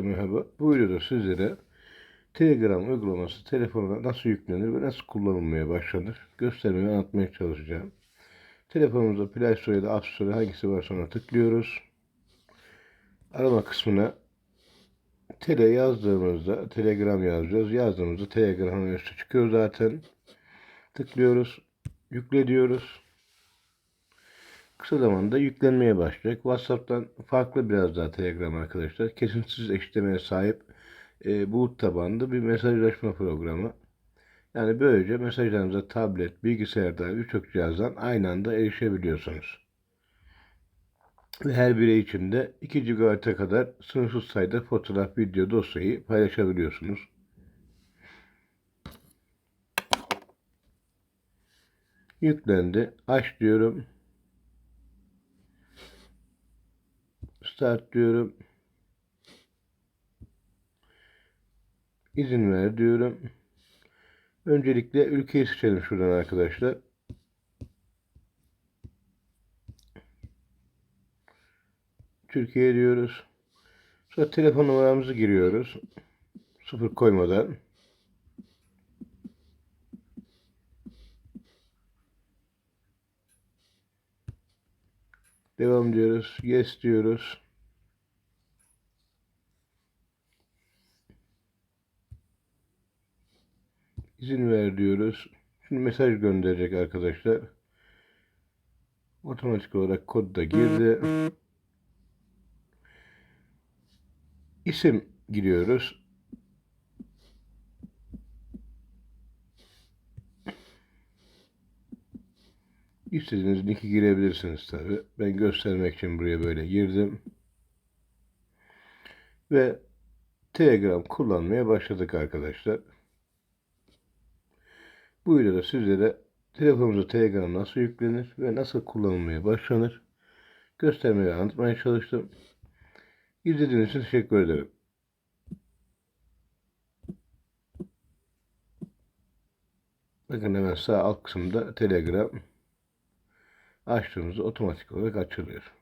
Merhaba. Bu videoda sizlere Telegram uygulaması telefona nasıl yüklenir ve nasıl kullanılmaya başlanır göstermeye anlatmaya çalışacağım. Telefonumuzda Play Store ya da App Store hangisi varsa ona tıklıyoruz. Arama kısmına tele yazdığımızda Telegram yazacağız. Yazdığımızda Telegram'ın üstü çıkıyor zaten. Tıklıyoruz. Yükle diyoruz. Kısa zamanda yüklenmeye başlayacak. WhatsApp'tan farklı biraz daha Telegram arkadaşlar. Kesintisiz eşitlemeye sahip e, bulut tabanlı bir mesajlaşma programı. Yani böylece mesajlarınıza tablet, bilgisayarda, birçok cihazdan aynı anda erişebiliyorsunuz. Ve her birey için de 2 GB'a kadar sınırsız sayıda fotoğraf, video, dosyayı paylaşabiliyorsunuz. Yüklendi. Aç diyorum. Start diyorum. İzin ver diyorum. Öncelikle ülkeyi seçelim şuradan arkadaşlar. Türkiye diyoruz. Sonra telefon numaramızı giriyoruz. Sıfır koymadan. Devam diyoruz. Yes diyoruz. İzin ver diyoruz. Şimdi mesaj gönderecek arkadaşlar. Otomatik olarak kod da girdi. İsim giriyoruz. İstediğiniz linki girebilirsiniz tabi. Ben göstermek için buraya böyle girdim. Ve Telegram kullanmaya başladık arkadaşlar. Bu videoda sizlere telefonunuza Telegram nasıl yüklenir ve nasıl kullanılmaya başlanır göstermeye anlatmaya çalıştım. İzlediğiniz için teşekkür ederim. Bakın hemen sağ alt kısımda Telegram açtığımızda otomatik olarak açılıyor.